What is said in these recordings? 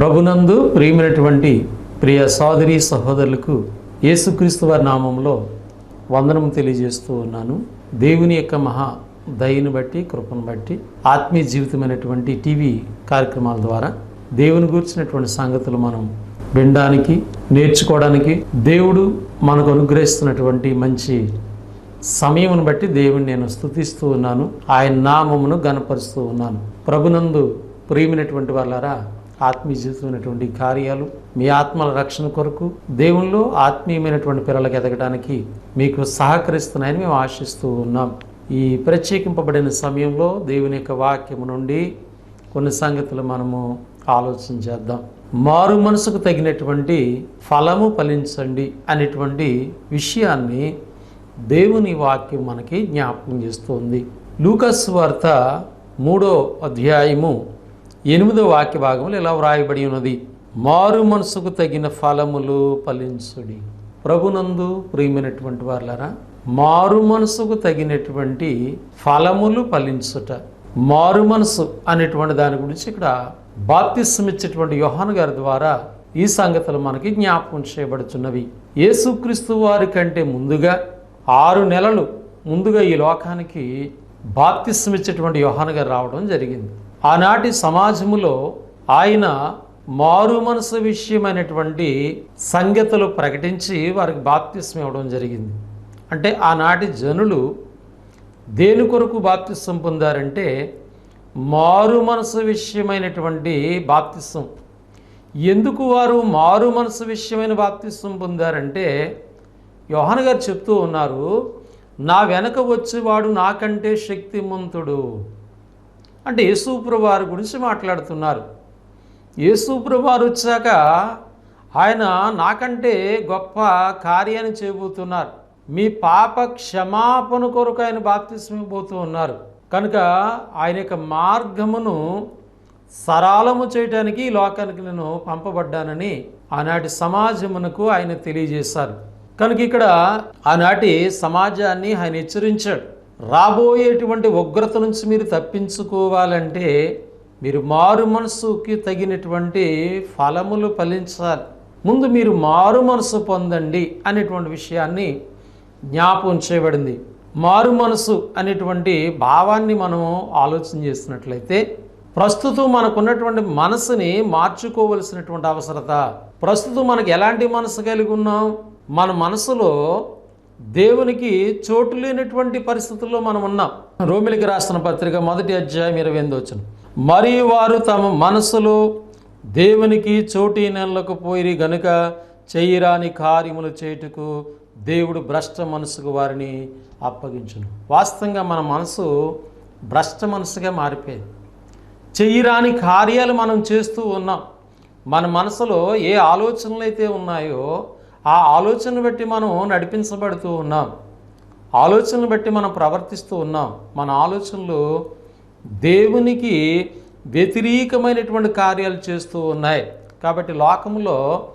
ప్రభునందు ప్రియమైనటువంటి ప్రియ సోదరి సహోదరులకు యేసుక్రీస్తు వారి నామంలో వందనం తెలియజేస్తూ ఉన్నాను. దేవుని యొక్క మహా దయను బట్టి కృపను బట్టి ఆత్మీయ జీవితమైనటువంటి టీవీ కార్యక్రమాల ద్వారా దేవుని గురించినటువంటి సంగతులు మనం వినడానికి నేర్చుకోవడానికి దేవుడు మనకు అనుగ్రహిస్తున్నటువంటి మంచి సమయమును బట్టి దేవుని నేను స్తుతిస్తూ ఉన్నాను. ఆయన నామమును గనపరుస్తూ ఉన్నాను. ప్రభునందు ప్రియమైనటువంటి వాళ్ళారా ఆత్మీయ జీవితమైనటువంటి కార్యాలు మీ ఆత్మల రక్షణ కొరకు దేవునిలో ఆత్మీయమైనటువంటి పిల్లలకు ఎదగడానికి మీకు సహకరిస్తున్నాయని మేము ఆశిస్తూ ఉన్నాం. ఈ ప్రత్యేకింపబడిన సమయంలో దేవుని యొక్క వాక్యము నుండి కొన్ని సంగతులు మనము ఆలోచన చేద్దాం. మారు మనసుకు తగినటువంటి ఫలము ఫలించండి అనేటువంటి విషయాన్ని దేవుని వాక్యం మనకి జ్ఞాపకం చేస్తుంది. లూకస్ వార్త మూడో అధ్యాయము ఎనిమిదో వాక్య భాగంలో ఇలా వ్రాయబడి ఉన్నది. మారు మనసుకు తగిన ఫలములు ఫలించుడి. ప్రభునందు ప్రియమైనటువంటి వారులరా మారు మనసుకు తగినటువంటి ఫలములు ఫలించుట. మారు మనసు అనేటువంటి దాని గురించి ఇక్కడ బాప్తిస్మ ఇచ్చేటువంటి యోహాన్ గారి ద్వారా ఈ సంగతులు మనకి జ్ఞాపకం చేయబడుచున్నవి. యేసుక్రీస్తు వారి కంటే ముందుగా ఆరు నెలలు ముందుగా ఈ లోకానికి బాప్తిస్మ ఇచ్చేటువంటి యోహాన్ గారు రావడం జరిగింది. ఆనాటి సమాజములో ఆయన మారు మనసు విషయమైనటువంటి సంగతులు ప్రకటించి వారికి బాప్తిస్వం ఇవ్వడం జరిగింది. అంటే ఆనాటి జనులు దేని కొరకు బాప్తిస్వం పొందారంటే మారు మనసు విషయమైనటువంటి బాప్తిస్వం ఎందుకు వారు మారు మనసు విషయమైన బాప్తిస్వం పొందారంటే యోహాన్ గారు చెప్తూ ఉన్నారు నా వెనక వచ్చేవాడు నాకంటే శక్తిమంతుడు. అంటే యేసుప్రభు వారి గురించి మాట్లాడుతున్నారు. యేసుప్రభు వారు వచ్చాక ఆయన నాకంటే గొప్ప కార్యాన్ని చేయబోతున్నారు. మీ పాప క్షమాపణ కొరకు ఆయన బాప్తిస్మిపోతూ ఉన్నారు. కనుక ఆయన యొక్క మార్గమును సరళము చేయటానికి లోకానికి నేను పంపబడ్డానని ఆనాటి సమాజమునకు ఆయన తెలియజేశారు. కనుక ఇక్కడ ఆనాటి సమాజాన్ని ఆయన హెచ్చరించాడు. రాబోయేటువంటి ఉగ్రత నుంచి మీరు తప్పించుకోవాలంటే మీరు మారు మనసుకి తగినటువంటి ఫలములు ఫలించాలి. ముందు మీరు మారు మనసు పొందండి అనేటువంటి విషయాన్ని జ్ఞాపం చేయబడింది. మారు మనసు అనేటువంటి భావాన్ని మనం ఆలోచన చేసినట్లయితే ప్రస్తుతం మనకున్నటువంటి మనసుని మార్చుకోవలసినటువంటి అవసరత. ప్రస్తుతం మనకు ఎలాంటి మనసు కలిగి ఉన్నాం? మన మనసులో దేవునికి చోటు లేనటువంటి పరిస్థితుల్లో మనం ఉన్నాం. రోమిలికి రాసిన పత్రిక మొదటి అధ్యాయం ఇరవై ఎనిమిది వచ్చిన మరియు వారు తమ మనసులో దేవునికి చోటి నెలలకు పోయి గనుక చేయరాని కార్యములు చేయుటకు దేవుడు భ్రష్ట మనసుకు వారిని అప్పగించును. వాస్తవంగా మన మనసు భ్రష్ట మనసుగా మారిపోయింది. చెయ్యరాని కార్యాలు మనం చేస్తూ ఉన్నాం. మన మనసులో ఏ ఆలోచనలు అయితే ఉన్నాయో ఆ ఆలోచన బట్టి మనం నడిపించబడుతూ ఉన్నాం. ఆలోచనలు బట్టి మనం ప్రవర్తిస్తూ ఉన్నాం. మన ఆలోచనలు దేవునికి వ్యతిరేకమైనటువంటి కార్యాలు చేస్తూ ఉన్నాయి. కాబట్టి లోకంలో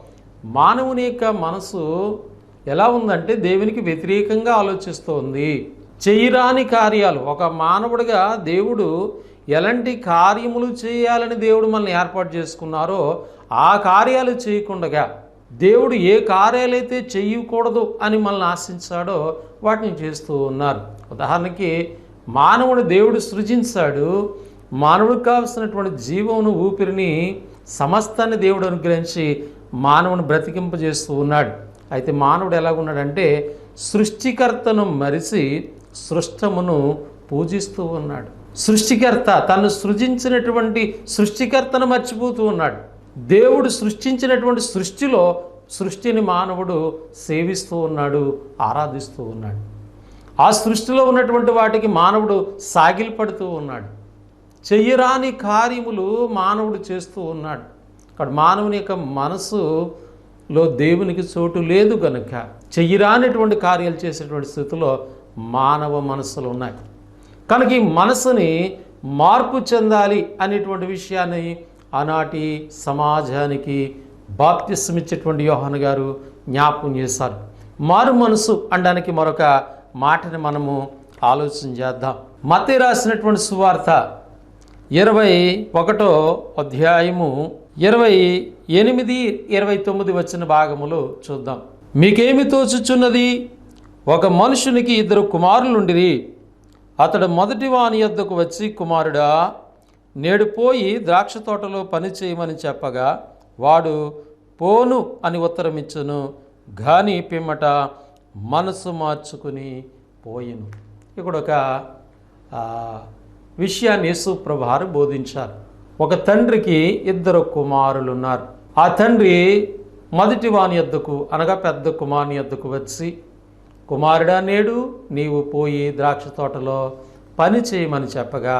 మానవుని యొక్క మనసు ఎలా ఉందంటే దేవునికి వ్యతిరేకంగా ఆలోచిస్తూ ఉంది. చేయరాని కార్యాలు. ఒక మానవుడిగా దేవుడు ఎలాంటి కార్యములు చేయాలని దేవుడు మనల్ని ఏర్పాటు చేసుకున్నారో ఆ కార్యాలు చేయకుండగా దేవుడు ఏ కార్యాలైతే చేయకూడదు అని మనల్ని ఆశించాడో వాటిని చేస్తూ ఉన్నారు. ఉదాహరణకి మానవుడు దేవుడు సృజించాడు. మానవుడికి కావలసినటువంటి జీవమును ఊపిరిని సమస్తాన్ని దేవుడు అనుగ్రహించి మానవుని బ్రతికింపజేస్తూ ఉన్నాడు. అయితే మానవుడు ఎలాగున్నాడంటే సృష్టికర్తను మరిచి సృష్టమును పూజిస్తూ ఉన్నాడు. సృష్టికర్త తను సృజించినటువంటి సృష్టికర్తను మర్చిపోతూ ఉన్నాడు. దేవుడు సృష్టించినటువంటి సృష్టిలో సృష్టిని మానవుడు సేవిస్తూ ఉన్నాడు ఆరాధిస్తూ ఉన్నాడు. ఆ సృష్టిలో ఉన్నటువంటి వాటికి మానవుడు సాగిలపడుతూ ఉన్నాడు. చెయ్యరాని కార్యములు మానవుడు చేస్తూ ఉన్నాడు. అక్కడ మానవుని యొక్క మనసులో దేవునికి చోటు లేదు కనుక చెయ్యరానిటువంటి కార్యాలు చేసేటువంటి స్థితిలో మానవ మనసులు ఉన్నాయి. కనుక ఈ మనసుని మార్పు చెందాలి అనేటువంటి విషయాన్ని ఆనాటి సమాజానికి బాప్తిస్మిచ్చేటువంటి యోహాన్ గారు జ్ఞాపకం చేశారు. మారు మనసు అనడానికి మరొక మాటని మనము ఆలోచన చేద్దాం. మతి రాసినటువంటి సువార్త ఇరవై ఒకటో అధ్యాయము ఇరవై ఎనిమిది ఇరవై తొమ్మిది వచ్చిన భాగములు చూద్దాం. మీకేమి తోచుచున్నది? ఒక మనుషునికి ఇద్దరు కుమారులుండిరి. అతడు మొదటి వాని యొద్దకు వచ్చి కుమారుడా నేడు పోయి ద్రాక్ష తోటలో పని చేయమని చెప్పగా వాడు పోను అని ఉత్తరమిచ్చును. గాని పిమ్మట మనసు మార్చుకుని పోయిను. ఇక్కడ ఒక విషయాన్ని సుప్రభారు బోధించారు. ఒక తండ్రికి ఇద్దరు కుమారులు ఉన్నారు ఆ తండ్రి మొదటి వాని ఎద్దుకు అనగా పెద్ద కుమారుని ఎద్దుకు వచ్చి కుమారుడా నేడు నీవు పోయి ద్రాక్ష తోటలో పని చేయమని చెప్పగా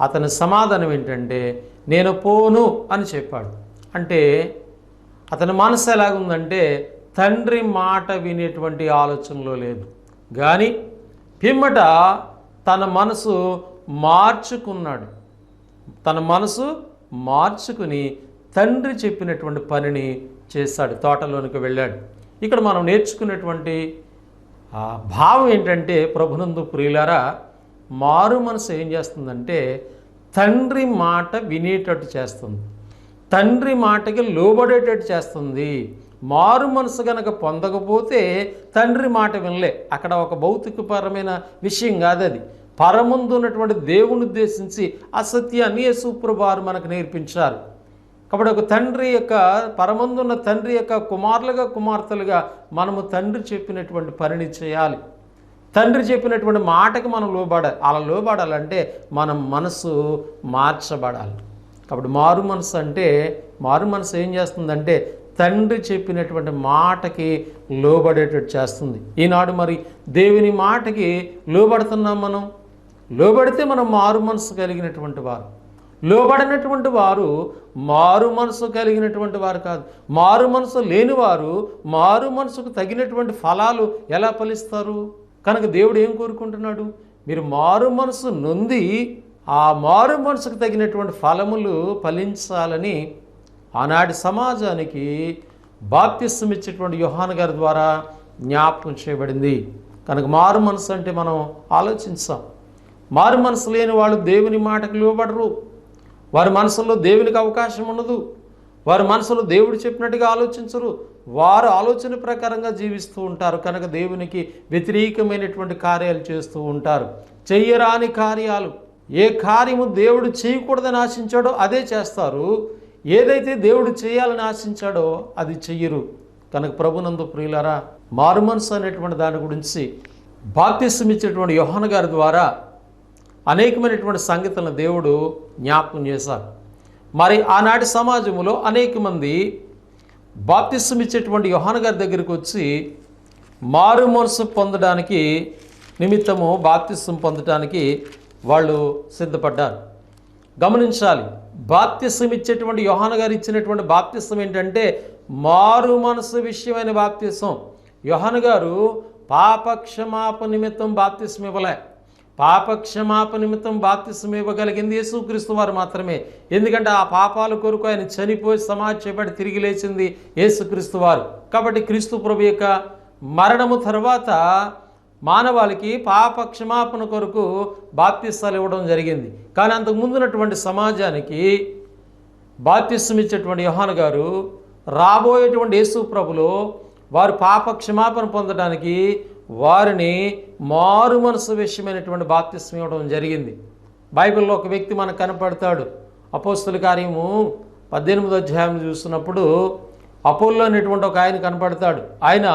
అతని సమాధానం ఏంటంటే నేను పోను అని చెప్పాడు. అంటే అతని మనసు ఎలాగుందంటే తండ్రి మాట వినేటువంటి ఆలోచనలో లేదు. కానీ పిమ్మట తన మనసు మార్చుకున్నాడు. తన మనసు మార్చుకుని తండ్రి చెప్పినటువంటి పనిని చేశాడు తోటలోనికి వెళ్ళాడు. ఇక్కడ మనం నేర్చుకున్నటువంటి భావం ఏంటంటే ప్రభునందు ప్రియులారా మారు మనసు ఏం చేస్తుందంటే తండ్రి మాట వినేటట్టు చేస్తుంది. తండ్రి మాటకి లోబడేటట్టు చేస్తుంది. మారు మనసు కనుక పొందకపోతే తండ్రి మాట వినలే. అక్కడ ఒక భౌతికపరమైన విషయం కాదు అది. పరముందు ఉన్నటువంటి దేవుని ఉద్దేశించి అసత్యాన్ని యేసుప్రభువారు మనకు నేర్పించారు. కాబట్టి ఒక తండ్రి యొక్క పరమందున్న తండ్రి యొక్క కుమారులుగా కుమార్తెలుగా మనము తండ్రి చెప్పినటువంటి పనిని చేయాలి. తండ్రి చెప్పినటువంటి మాటకి మనం లోబడాలి. అలా లోబడాలంటే మనం మనసు మార్చబడాలి. కాబట్టి మారు మనసు అంటే మారు మనసు ఏం చేస్తుందంటే తండ్రి చెప్పినటువంటి మాటకి లోబడేటట్టు చేస్తుంది. ఈనాడు మరి దేవుని మాటకి లోబడుతున్నాం మనం? లోబడితే మనం మారు మనసు కలిగినటువంటి వారు. లోబడినటువంటి వారు మారు మనసు కలిగినటువంటి వారు కాదు. మారు మనసు లేనివారు మారు మనసుకు తగినటువంటి ఫలాలు ఎలా ఫలిస్తారు? కనుక దేవుడు ఏం కోరుకుంటున్నాడు? మీరు మారు మనసు నొంది ఆ మారు మనసుకు తగినటువంటి ఫలములు ఫలించాలని ఆనాటి సమాజానికి బాప్తిస్తం ఇచ్చేటువంటి యోహాన్ గారి ద్వారా జ్ఞాపకం చేయబడింది. కనుక మారు మనసు అంటే మనం ఆలోచించాం. మారు మనసు లేని వాళ్ళు దేవుని మాటకు లోబడరు. వారి మనసులో దేవునికి అవకాశం ఉండదు. వారి మనసులో దేవుడు చెప్పినట్టుగా ఆలోచించరు. వారు ఆలోచన ప్రకారంగా జీవిస్తూ ఉంటారు. కనుక దేవునికి వ్యతిరేకమైనటువంటి కార్యాలు చేస్తూ ఉంటారు. చెయ్యరాని కార్యాలు ఏ కార్యము దేవుడు చేయకూడదని ఆశించాడో అదే చేస్తారు. ఏదైతే దేవుడు చేయాలని ఆశించాడో అది చెయ్యరు. కనుక ప్రభునందు ప్రియులరా మార్మన్స్ అనేటువంటి దాని గురించి బాప్తిసం ఇచ్చేటువంటి యోహన గారి ద్వారా అనేకమైనటువంటి సంగతులను దేవుడు జ్ఞాపకం చేశారు. మరి ఆనాటి సమాజంలో అనేక మంది బాప్తిసం ఇచ్చేటువంటి యోహాన్ గారి దగ్గరికి వచ్చి మారు మనసు పొందడానికి నిమిత్తము బాప్తిసం పొందడానికి వాళ్ళు సిద్ధపడ్డారు. గమనించాలి. బాప్తిసం ఇచ్చేటువంటి యోహాన్ గారు ఇచ్చినటువంటి బాప్తిసం ఏంటంటే మారు మనసు విషయమైన బాప్తిస్తం. యోహాన్ గారు పాపక్షమాప నిమిత్తం బాప్తిసం ఇవ్వలే. పాపక్షమాప నిమిత్తం బాప్తిసం ఇవ్వగలిగింది యేసుక్రీస్తు వారు మాత్రమే. ఎందుకంటే ఆ పాపాల కొరకు ఆయన చనిపోయి సమాధి తిరిగి లేచింది యేసుక్రీస్తు వారు. కాబట్టి క్రీస్తు ప్రభు యొక్క మరణము తర్వాత మానవాళికి పాప క్షమాపణ కొరకు బాప్తిస్తాలు ఇవ్వడం జరిగింది. కానీ అంతకు ముందున్నటువంటి సమాజానికి బాప్తిస్తం ఇచ్చేటువంటి యోహాన్ గారు రాబోయేటువంటి యేసు ప్రభులో వారు పాప క్షమాపణ పొందడానికి వారిని మారు మనసు విషయమైనటువంటి బాప్తిస్తం ఇవ్వడం జరిగింది. బైబిల్లో ఒక వ్యక్తి మనకు కనపడతాడు. అపోస్తుల కార్యము పద్దెనిమిదో అధ్యాయం చూస్తున్నప్పుడు అపోల్లో అనేటువంటి ఒక ఆయన కనపడతాడు. ఆయన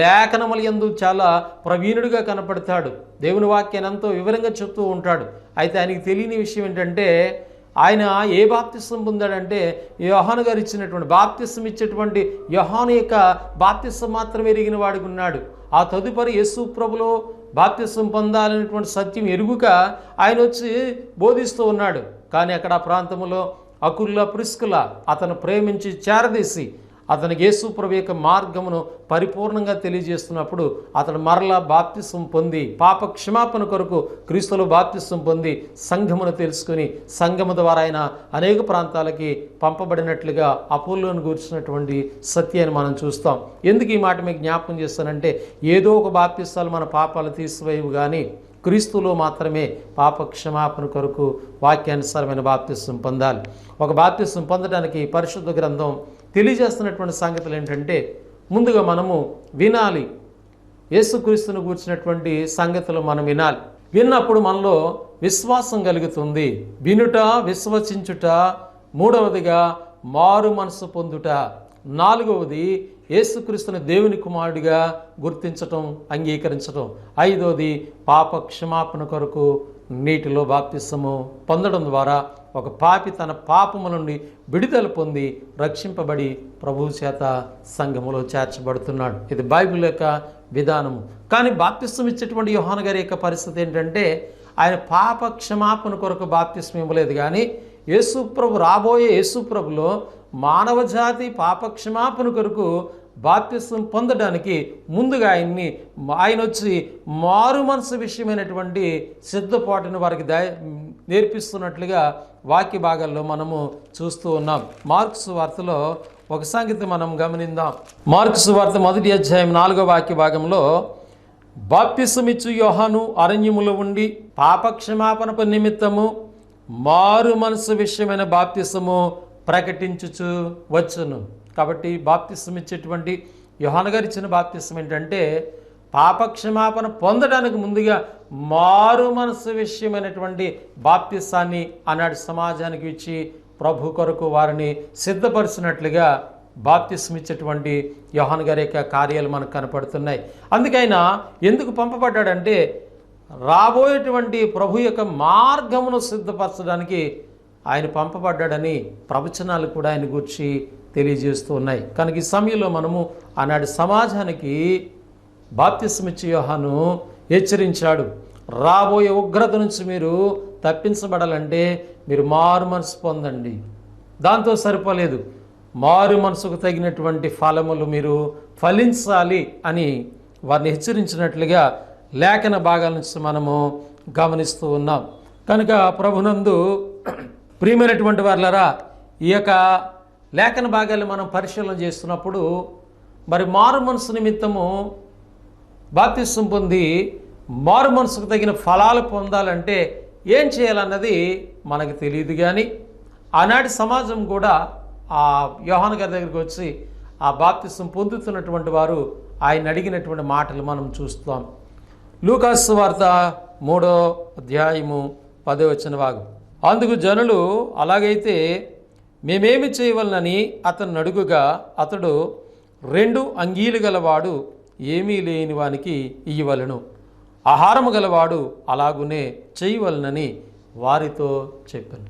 లేఖనముల యందు చాలా ప్రవీణుడిగా కనపడతాడు. దేవుని వాక్యాన్ని ఎంతో వివరంగా చెప్తూ ఉంటాడు. అయితే ఆయనకి తెలియని విషయం ఏంటంటే ఆయన ఏ బాప్తిస్తం పొందాడంటే యోహాను గారు ఇచ్చినటువంటి బాప్తిస్తం ఇచ్చేటువంటి యోహాను యొక్క బాప్తిస్తం మాత్రమే ఎరిగిన వాడికి ఉన్నాడు ఆ తదుపరి యేసు ప్రభులో బాప్తిసం పొందాలనేటువంటి సత్యం ఎరుగుక ఆయన వచ్చి బోధిస్తూ ఉన్నాడు. కానీ అక్కడ ఆ ప్రాంతంలో అకుల్ల ప్రిస్కుల అతను ప్రేమించి చేరదీసి అతనికి యేసు ప్రభు యొక్క మార్గమును పరిపూర్ణంగా తెలియజేస్తున్నప్పుడు అతడు మరలా బాప్తిసం పొంది పాప క్షమాపణ కొరకు క్రీస్తులు బాప్తిసం పొంది సంఘమును తెలుసుకుని సంఘము ద్వారా ఆయన అనేక ప్రాంతాలకి పంపబడినట్లుగా అపోలోను కూర్చున్నటువంటి సత్యాన్ని మనం చూస్తాం. ఎందుకు ఈ మాట మీకు జ్ఞాపకం చేస్తానంటే ఏదో ఒక బాప్తిస్తాలు మన పాపాలు తీసివేయవు కానీ క్రీస్తులో మాత్రమే పాప క్షమాపణ కొరకు వాక్యానుసారమైన బాప్తిస్వం పొందాలి. ఒక బాప్తిస్వం పొందడానికి పరిశుద్ధ గ్రంథం తెలియజేస్తున్నటువంటి సంగతులు ఏంటంటే ముందుగా మనము వినాలి. యేసుక్రీస్తును కూర్చున్నటువంటి సంగతులు మనం వినాలి. విన్నప్పుడు మనలో విశ్వాసం కలుగుతుంది. వినుట విశ్వసించుట మూడవదిగా మారు మనసు పొందుట నాలుగవది యేసుక్రీస్తుని దేవుని కుమారుడిగా గుర్తించటం అంగీకరించటం ఐదవది పాప క్షమాపణ కొరకు నీటిలో బాప్తిసము పొందడం ద్వారా ఒక పాపి తన పాపము నుండి విడుదల పొంది రక్షింపబడి ప్రభువు చేత సంఘములో చేర్చబడుతున్నాడు. ఇది బైబిల్ యొక్క విధానము. కానీ బాప్తిస్వం ఇచ్చేటువంటి యోహాన్ గారి యొక్క పరిస్థితి ఏంటంటే ఆయన పాప క్షమాపణ కొరకు బాప్తిస్వం ఇవ్వలేదు. కానీ యేసుప్రభు రాబోయే యేసుప్రభులో మానవ జాతి పాప క్షమాపణ కొరకు బాప్తిస్వం పొందడానికి ముందుగా ఆయన్ని ఆయన వచ్చి మారు మనసు విషయమైనటువంటి సిద్ధపాటును వారికి దయ నేర్పిస్తున్నట్లుగా వాక్య భాగాల్లో మనము చూస్తూ ఉన్నాం. మార్క్స్ వార్తలో ఒక సంగతి మనం గమనిందాం. మార్క్స్ వార్త మొదటి అధ్యాయం నాలుగో వాక్య భాగంలో బాప్తిస్వమిచ్చు యోహాను అరణ్యములో ఉండి పాపక్షమాపణ నిమిత్తము మారు మనసు విషయమైన బాప్తిసము ప్రకటించుచు వచ్చును. కాబట్టి బాప్తిసం ఇచ్చేటువంటి యోహాన్ గారు ఇచ్చిన బాప్తిసం ఏంటంటే పాపక్షమాపణ పొందడానికి ముందుగా మారు మనసు విషయమైనటువంటి బాప్తిస్తాన్ని ఆనాడు సమాజానికి ఇచ్చి ప్రభు కొరకు వారిని సిద్ధపరిచినట్లుగా బాప్తిస్మ ఇచ్చేటువంటి యోహాన్ గారి యొక్క కార్యాలు మనకు కనపడుతున్నాయి. అందుకైనా ఎందుకు పంపబడ్డాడంటే రాబోయేటువంటి ప్రభు యొక్క మార్గమును సిద్ధపరచడానికి ఆయన పంపబడ్డాడని ప్రవచనాలు కూడా ఆయన గురించి తెలియజేస్తూ ఉన్నాయి. కనుక ఈ సమయంలో మనము ఆనాటి సమాజానికి బాప్తిస్మిచ్చి యోహాను హెచ్చరించాడు. రాబోయే ఉగ్రత నుంచి మీరు తప్పించబడాలంటే మీరు మారు మనసు పొందండి. దాంతో సరిపోలేదు. మారు మనసుకు తగినటువంటి ఫలములు మీరు ఫలించాలి అని వారిని హెచ్చరించినట్లుగా లేఖన భాగాల నుంచి మనము గమనిస్తూ ఉన్నాం. కనుక ప్రభునందు ప్రియమైనటువంటి వాళ్ళరా ఈ యొక్క లేఖన భాగాలు మనం పరిశీలన చేస్తున్నప్పుడు మరి మారు మనసు నిమిత్తము బాప్తిస్వం పొంది మారు మనసుకు తగిన ఫలాలు పొందాలంటే ఏం చేయాలన్నది మనకు తెలియదు కానీ ఆనాటి సమాజం కూడా ఆ యోహాన్ గారి దగ్గరికి వచ్చి ఆ బాప్తిస్వం పొందుతున్నటువంటి వారు ఆయన అడిగినటువంటి మాటలు మనం చూస్తాం లూకాసు వార్త మూడో అధ్యాయము పదవచన వచ్చిన వాగు అందుకు జనులు అలాగైతే మేమేమి చేయవలనని అతను అడుగుగా అతడు రెండు అంగీలు గలవాడు ఏమీ లేని వానికి ఇయ్యవలను. ఆహారము గలవాడు అలాగునే చేయవలనని వారితో చెప్పాను.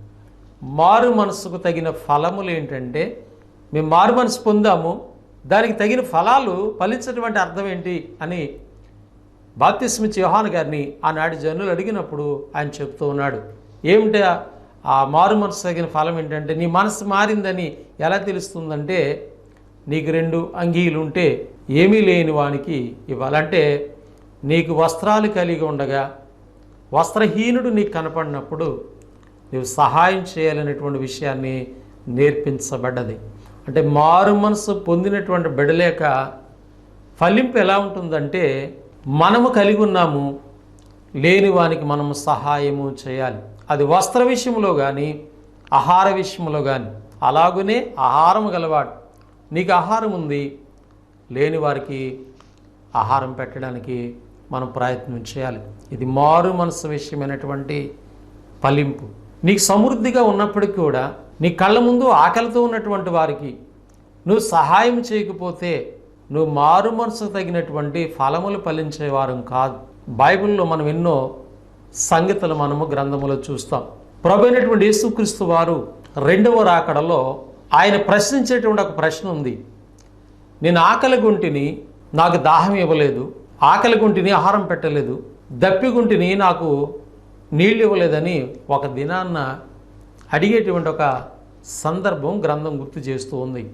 మారు మనసుకు తగిన ఫలములు ఏంటంటే మేము మారు మనసు పొందాము దానికి తగిన ఫలాలు ఫలించినటువంటి అర్థం ఏంటి అని బాప్తిస్మి యోహాన్ గారిని ఆనాటి జనులు అడిగినప్పుడు ఆయన చెప్తూ ఉన్నాడు. ఏమిటా? ఆ మారు మనసు తగిన ఫలం ఏంటంటే నీ మనసు మారిందని ఎలా తెలుస్తుందంటే నీకు రెండు అంగీలు ఉంటే ఏమీ లేని వానికి ఇవ్వాలంటే నీకు వస్త్రాలు కలిగి ఉండగా వస్త్రహీనుడు నీకు కనపడినప్పుడు నువ్వు సహాయం చేయాలనేటువంటి విషయాన్ని నేర్పించబడ్డది. అంటే మారు మనసు పొందినటువంటి బిడలేక ఫలింపు ఎలా ఉంటుందంటే మనము కలిగి ఉన్నాము లేని వానికి మనము సహాయము చేయాలి. అది వస్త్ర విషయంలో కానీ ఆహార విషయంలో కానీ అలాగునే ఆహారం గలవాడు. నీకు ఆహారం ఉంది లేని వారికి ఆహారం పెట్టడానికి మనం ప్రయత్నం చేయాలి. ఇది మారు మనసు విషయమైనటువంటి ఫలింపు. నీకు సమృద్ధిగా ఉన్నప్పటికీ కూడా నీ కళ్ళ ముందు ఆకలితో ఉన్నటువంటి వారికి నువ్వు సహాయం చేయకపోతే నువ్వు మారు మనసుకు తగినటువంటి ఫలములు ఫలించే వారం కాదు. బైబిల్లో మనం ఎన్నో సంగతులు మనము గ్రంథములో చూస్తాం. ప్రభు అయినటువంటి యేసుక్రీస్తు వారు రెండవ రాకడలో ఆయన ప్రశ్నించేటువంటి ఒక ప్రశ్న ఉంది. నేను ఆకలి గుంటిని నాకు దాహం ఇవ్వలేదు ఆకలి గుంటిని ఆహారం పెట్టలేదు దప్పిగుంటిని నాకు నీళ్ళు ఇవ్వలేదని ఒక దినాన్న అడిగేటువంటి ఒక సందర్భం గ్రంథం గుర్తు చేస్తూ ఉంది.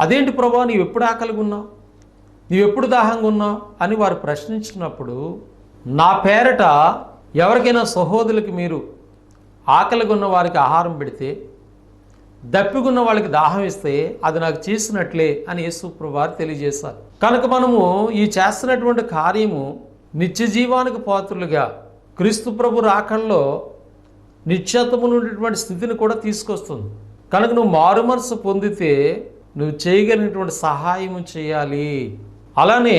అదేంటి ప్రభా నీవు ఎప్పుడు ఆకలిగా ఉన్నావు? నీవు ఎప్పుడు దాహంగా ఉన్నావు? అని వారు ప్రశ్నించినప్పుడు నా పేరట ఎవరికైనా సహోదరులకి మీరు ఆకలిగా ఉన్న వారికి ఆహారం పెడితే దప్పికున్న వాళ్ళకి దాహం ఇస్తే అది నాకు చేసినట్లే అని యేసుప్రభారు తెలియజేశారు. కనుక మనము ఈ చేస్తున్నటువంటి కార్యము నిత్య జీవానికి పాత్రులుగా క్రీస్తు ప్రభు రాకల్లో నిశ్చతములు ఉండేటువంటి స్థితిని కూడా తీసుకొస్తుంది. కనుక నువ్వు మారుమనసు పొందితే నువ్వు చేయగలిగినటువంటి సహాయం చేయాలి. అలానే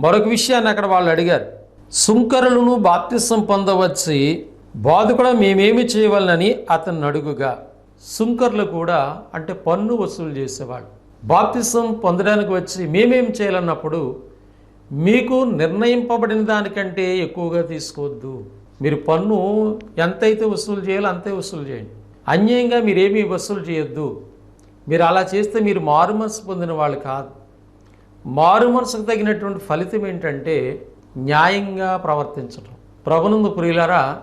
మరొక విషయాన్ని అక్కడ వాళ్ళు అడిగారు. సుంకరులను బాప్తిసం పొందవచ్చి బాధకుడా మేమేమి చేయవాలని అతన్ని అడుగుగా. సుంకర్లు కూడా అంటే పన్ను వసూలు చేసేవాళ్ళు. బాప్తిసం పొందడానికి వచ్చి మేమేం చేయాలన్నప్పుడు మీకు నిర్ణయింపబడిన దానికంటే ఎక్కువగా తీసుకోవద్దు. మీరు పన్ను ఎంతైతే వసూలు చేయాలో అంతే వసూలు చేయండి. అన్యాయంగా మీరేమీ వసూలు చేయొద్దు. మీరు అలా చేస్తే మీరు మారు మనసు పొందిన వాళ్ళు కాదు. మారు మనసుకు తగినటువంటి ఫలితం ఏంటంటే న్యాయంగా ప్రవర్తించడం ప్రభునందు ప్రియులరా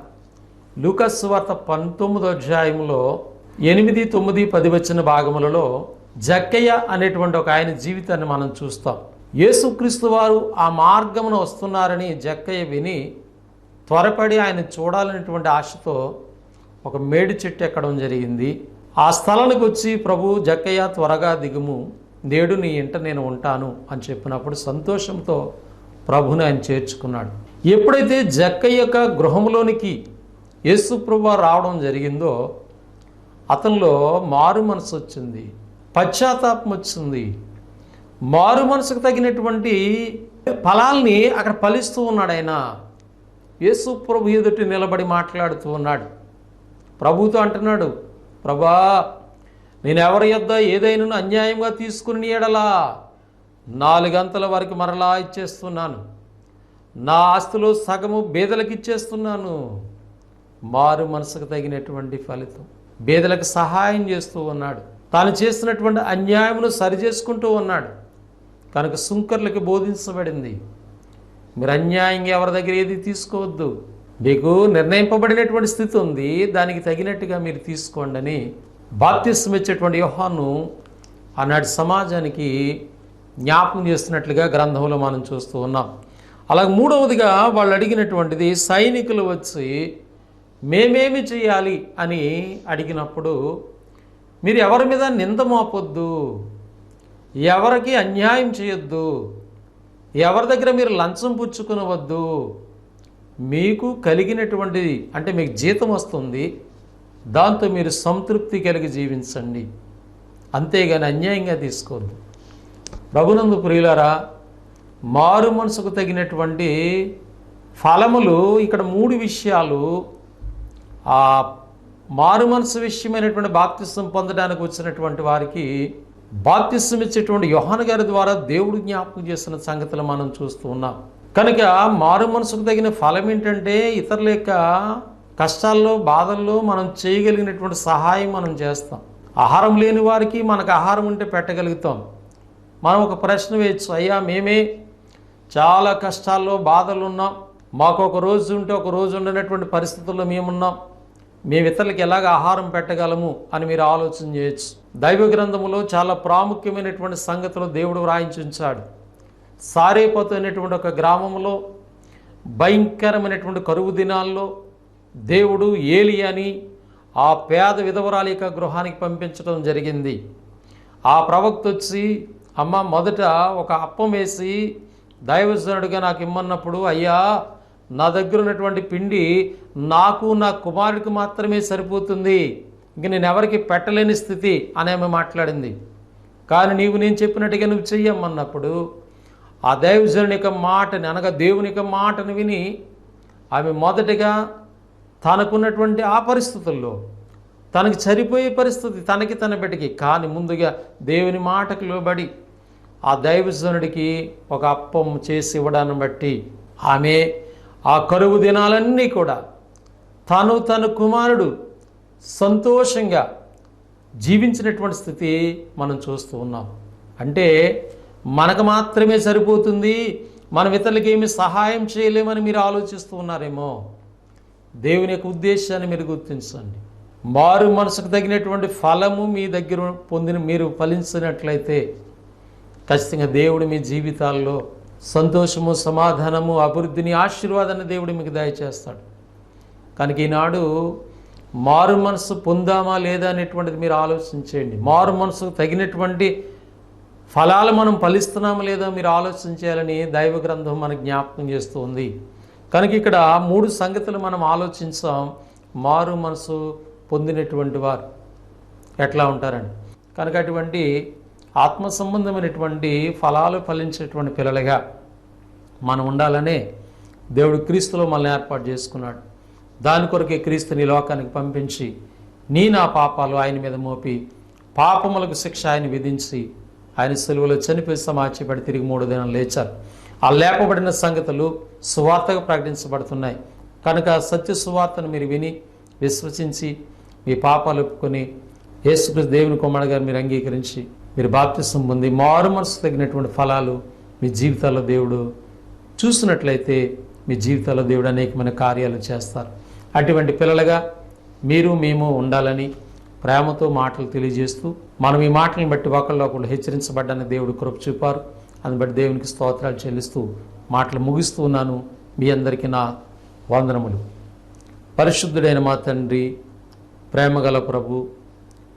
లూకస్ వార్త పంతొమ్మిదో అధ్యాయంలో ఎనిమిది తొమ్మిది పది వచ్చిన భాగములలో జక్కయ్య అనేటువంటి ఒక ఆయన జీవితాన్ని మనం చూస్తాం. యేసుక్రీస్తు వారు ఆ మార్గమున వస్తున్నారని జక్కయ్య విని త్వరపడి ఆయన చూడాలనేటువంటి ఆశతో ఒక మేడి చెట్టు ఎక్కడం జరిగింది. ఆ స్థలానికి వచ్చి ప్రభు జక్కయ్య త్వరగా దిగుము. నేడు నీ ఇంట నేను ఉంటాను అని చెప్పినప్పుడు సంతోషంతో ప్రభుని ఆయన చేర్చుకున్నాడు. ఎప్పుడైతే జక్క యొక్క గృహంలోనికి యేసుప్రభు రావడం జరిగిందో అతనిలో మారు మనసు వచ్చింది పశ్చాత్తాపం వచ్చింది. మారు మనసుకు తగినటువంటి ఫలాల్ని అక్కడ ఫలిస్తూ ఉన్నాడు ఆయన. యేసు ప్రభు ఎదుటి నిలబడి మాట్లాడుతూ ఉన్నాడు. ప్రభుతో అంటున్నాడు ప్రభా నేను ఎవరి యొద్ద ఏదైనా అన్యాయంగా తీసుకుని ఎడలా నాలుగంతల వరకు మరలా ఇచ్చేస్తున్నాను. నా ఆస్తులు సగము బేదలకు ఇచ్చేస్తున్నాను మారు మనసుకు తగినటువంటి ఫలితం. బేదలకు సహాయం చేస్తూ ఉన్నాడు. తాను చేసినటువంటి అన్యాయమును సరిచేసుకుంటూ ఉన్నాడు. కనుక సుంకర్లకి బోధించబడింది. మీరు అన్యాయంగా ఎవరి దగ్గర ఏది తీసుకోవద్దు. మీకు నిర్ణయింపబడినటువంటి స్థితి ఉంది. దానికి తగినట్టుగా మీరు తీసుకోండి అని బాప్తిస్మ ఇచ్చేటువంటి యోహాను ఆనాటి సమాజానికి జ్ఞాపకం చేస్తున్నట్లుగా గ్రంథంలో మనం చూస్తూ ఉన్నాం. అలాగే మూడవదిగా వాళ్ళు అడిగినటువంటిది సైనికులు వచ్చి మేమేమి చేయాలి అని అడిగినప్పుడు మీరు ఎవరి మీద నింద మోపొద్దు? ఎవరికి అన్యాయం చేయొద్దు? ఎవరి దగ్గర మీరు లంచం పుచ్చుకునవద్దు? మీకు కలిగినటువంటిది అంటే మీకు జీతం వస్తుంది దాంతో మీరు సంతృప్తి కలిగి జీవించండి. అంతేగాని అన్యాయంగా తీసుకోవద్దు. ప్రభునందు ప్రియులారా మారు మనసుకు తగినటువంటి ఫలములు ఇక్కడ మూడు విషయాలు. ఆ మారు మనసు విషయమైనటువంటి బాప్తిస్వం పొందడానికి వచ్చినటువంటి వారికి బాప్తిస్వం ఇచ్చేటువంటి యోహాన్ గారి ద్వారా దేవుడు జ్ఞాపకం చేస్తున్న సంగతులు మనం చూస్తూ ఉన్నాం. కనుక మారు మనసుకు తగిన ఫలం ఏంటంటే ఇతరుల యొక్క కష్టాల్లో బాధల్లో మనం చేయగలిగినటువంటి సహాయం మనం చేస్తాం. ఆహారం లేని వారికి మనకు ఆహారం ఉంటే పెట్టగలుగుతాం. మనం ఒక ప్రశ్న వేయచ్చు. అయ్యా మేమే చాలా కష్టాల్లో బాధలు ఉన్నాం. మాకు ఒక రోజు ఉంటే ఒక రోజు ఉండనటువంటి పరిస్థితుల్లో మేమున్నాం. మేము ఇతరులకి ఎలాగ ఆహారం పెట్టగలము? అని మీరు ఆలోచన చేయొచ్చు. దైవ గ్రంథములో చాలా ప్రాముఖ్యమైనటువంటి సంగతులు దేవుడు వ్రాయించుంచాడు సారేపోతు సారేపతు అనేటువంటి ఒక గ్రామంలో భయంకరమైనటువంటి కరువు దినాల్లో దేవుడు ఏలి అని ఆ పేద విధవరాలి యొక్క గృహానికి పంపించడం జరిగింది. ఆ ప్రవక్త వచ్చి అమ్మ మొదట ఒక అప్పం వేసి దైవజనుడిగా నాకు ఇమ్మన్నప్పుడు అయ్యా నా దగ్గర ఉన్నటువంటి పిండి నాకు నా కుమారుడికి మాత్రమే సరిపోతుంది. ఇంక నేను ఎవరికి పెట్టలేని స్థితి అని ఆమె మాట్లాడింది. కానీ నీవు నేను చెప్పినట్టుగా నువ్వు చెయ్యమ్మన్నప్పుడు ఆ దైవజనుని యొక్క మాటని అనగా దేవుని యొక్క మాటను విని ఆమె మొదటిగా తనకున్నటువంటి ఆ పరిస్థితుల్లో తనకి సరిపోయే పరిస్థితి తనకి తన బిడ్డకి. కానీ ముందుగా దేవుని మాటకు లోబడి ఆ దైవజనుడికి ఒక అప్పం చేసి ఇవ్వడాన్ని బట్టి ఆమె ఆ కరువు దినాలన్నీ కూడా తను తన కుమారుడు సంతోషంగా జీవించినటువంటి స్థితి మనం చూస్తూ ఉన్నాం. అంటే మనకు మాత్రమే సరిపోతుంది మనం ఇతరులకి ఏమి సహాయం చేయలేమని మీరు ఆలోచిస్తూ ఉన్నారేమో. దేవుని యొక్క ఉద్దేశాన్ని మీరు గుర్తించండి. మారు మనసుకు తగినటువంటి ఫలము మీ దగ్గర పొందిన మీరు ఫలించినట్లయితే ఖచ్చితంగా దేవుడు మీ జీవితాల్లో సంతోషము సమాధానము అభివృద్ధిని ఆశీర్వాదాన్ని దేవుడు మీకు దయచేస్తాడు. కనుక ఈనాడు మారు మనసు పొందామా లేదా అనేటువంటిది మీరు ఆలోచించేయండి. మారు మనసుకు తగినటువంటి ఫలాలు మనం ఫలిస్తున్నామా లేదా మీరు ఆలోచించేయాలని దైవ గ్రంథం మనకు జ్ఞాపకం చేస్తూ ఉంది. కనుక ఇక్కడ మూడు సంగతులు మనం ఆలోచించాం. మారు మనసు పొందినటువంటి వారు ఎట్లా ఉంటారని. కనుక అటువంటి ఆత్మ సంబంధమైనటువంటి ఫలాలు ఫలించేటువంటి పిల్లలుగా మనం ఉండాలనే దేవుడు క్రీస్తులో మనల్ని ఏర్పాటు చేసుకున్నాడు. దాని కొరకే క్రీస్తుని లోకానికి పంపించి నీ నా పాపాలు ఆయన మీద మోపి పాపములకు శిక్ష ఆయన విధించి ఆయన సెలవులో చనిపోయి సమాచిపడి తిరిగి మూడు దినం లేచారు. ఆ లేపబడిన సంగతులు సువార్తగా ప్రకటించబడుతున్నాయి. కనుక సత్య సువార్తను మీరు విని విశ్వసించి మీ పాపాలు ఒప్పుకొని యేసుకృష్ణ దేవుని కుమారుడు గారు మీరు అంగీకరించి మీరు బాప్తిసం పొంది మారు మనసు తగినటువంటి ఫలాలు మీ జీవితాల్లో దేవుడు చూసినట్లయితే మీ జీవితాల్లో దేవుడు అనేకమైన కార్యాలు చేస్తారు. అటువంటి పిల్లలుగా మీరు మేము ఉండాలని ప్రేమతో మాటలు తెలియజేస్తూ మనం ఈ మాటలను బట్టి ఒకళ్ళు ఒకళ్ళు హెచ్చరించబడ్డాన్ని దేవుడు కృప చూపారు. అందుని బట్టి దేవునికి స్తోత్రాలు చెల్లిస్తూ మాటలు ముగిస్తూ ఉన్నాను. మీ అందరికీ నా వందనములు. పరిశుద్ధుడైన మా తండ్రి ప్రేమగల ప్రభు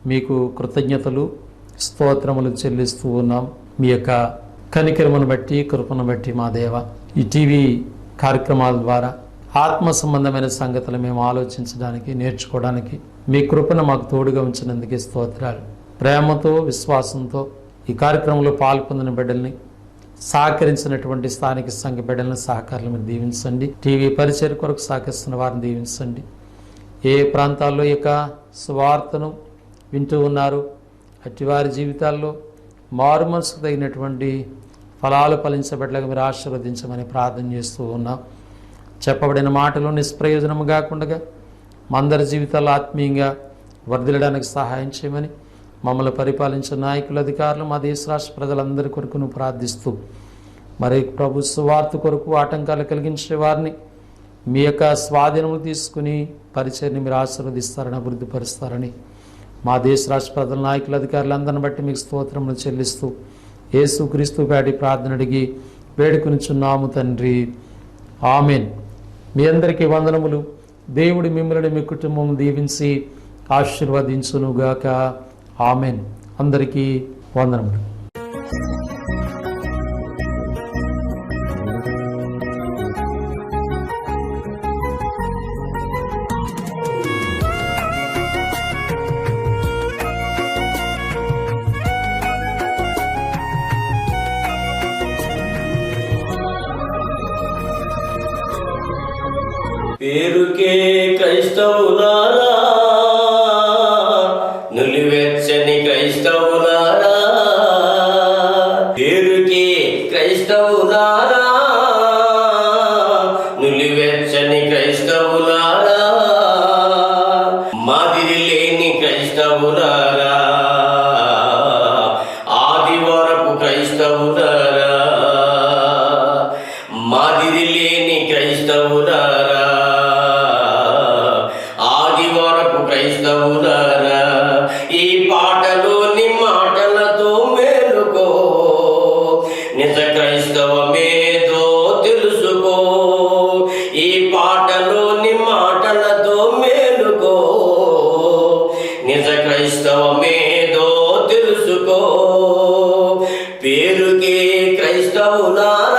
మీకు కృతజ్ఞతలు. స్తోత్రములు చెల్లిస్తూ ఉన్నాం. మీ యొక్క కనికరమును బట్టి కృపను బట్టి మా దేవ ఈ టీవీ కార్యక్రమాల ద్వారా ఆత్మ సంబంధమైన సంగతులు మేము ఆలోచించడానికి నేర్చుకోవడానికి మీ కృపను మాకు తోడుగా ఉంచినందుకే స్తోత్రాలు. ప్రేమతో విశ్వాసంతో ఈ కార్యక్రమంలో పాల్పొందిన బిడ్డల్ని సహకరించినటువంటి స్థానిక సంఘ బిడ్డలను సహకారాలు మీరు దీవించండి. టీవీ పరిచయ కొరకు సహకరిస్తున్న వారిని దీవించండి. ఏ ప్రాంతాల్లో యొక్క సువార్తను వింటూ ఉన్నారు అట్టివారి జీవితాల్లో మారు తగినటువంటి ఫలాలు ఫలించబట్లుగా మీరు ఆశీర్వదించమని ప్రార్థన చేస్తూ ఉన్నాం. చెప్పబడిన మాటలు నిష్ప్రయోజనం కాకుండా మందరి అందరి జీవితాల్లో ఆత్మీయంగా వర్ధిల్లడానికి సహాయం చేయమని మమ్మల్ని పరిపాలించే నాయకులు అధికారులు మా దేశ రాష్ట్ర ప్రజలందరి కొరకును ప్రార్థిస్తూ మరి ప్రభు సువార్త కొరకు ఆటంకాలు కలిగించే వారిని మీ యొక్క స్వాధీనము తీసుకుని పరిచయని మీరు ఆశీర్వదిస్తారని అభివృద్ధి పరుస్తారని మా దేశ రాష్ట్ర ప్రధాన నాయకుల అధికారులందరిని బట్టి మీకు స్తోత్రములు చెల్లిస్తూ ఏసుక్రీస్తు క్రీస్తు పేటి ప్రార్థన అడిగి వేడుకునిచున్నాము తండ్రి. ఆమెన్. మీ అందరికీ వందనములు. దేవుడి మిమ్మల్ని మీ కుటుంబం దీవించి ఆశీర్వదించునుగాక. ఆమెన్. అందరికీ వందనములు. పేరుకే క్రైస్తవులారా. క్రైస్తవులారా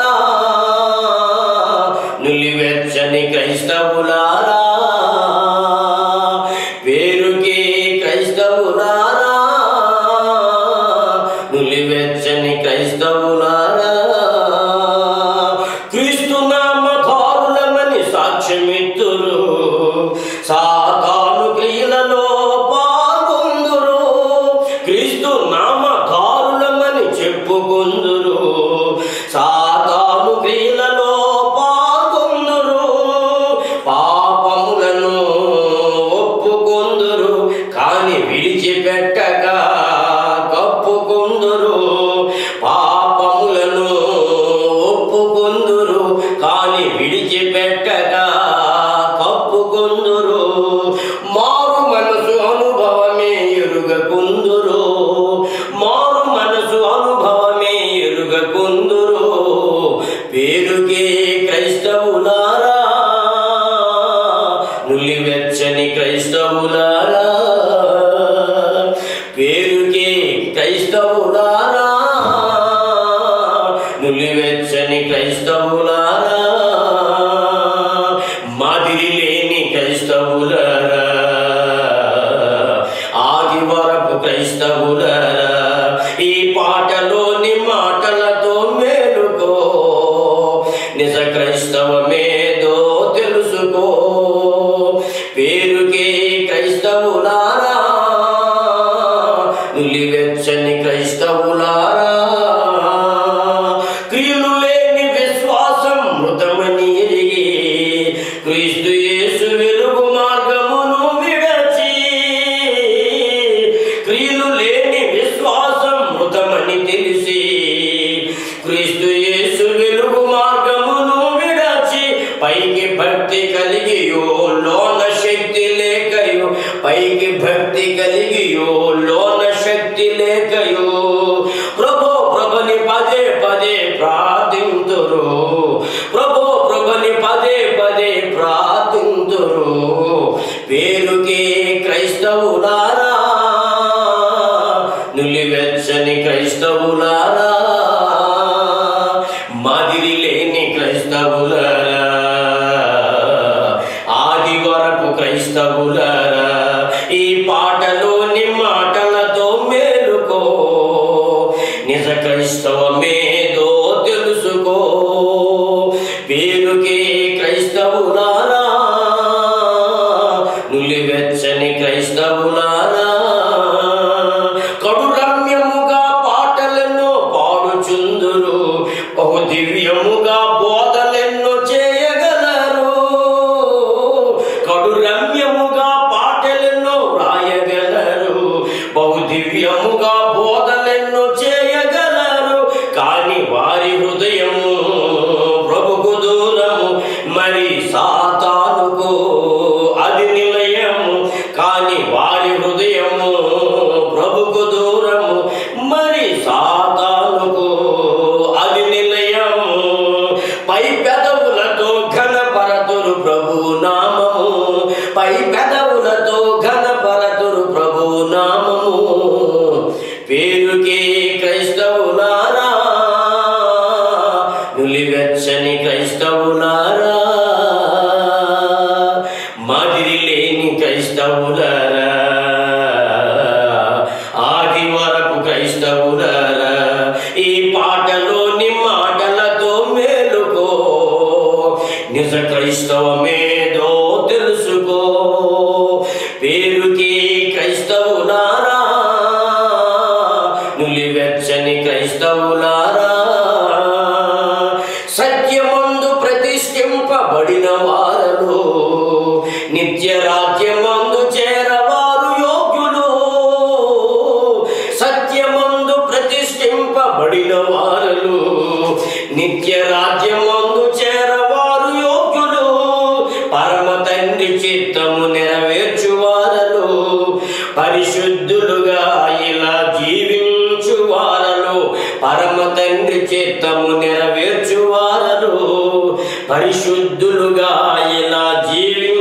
పరిశుద్ధులుగా ఇలా జీవించు వారలు పరమ తండ్రి చిత్తము నెరవేర్చు వారలు. పరిశుద్ధులుగా ఇలా జీవి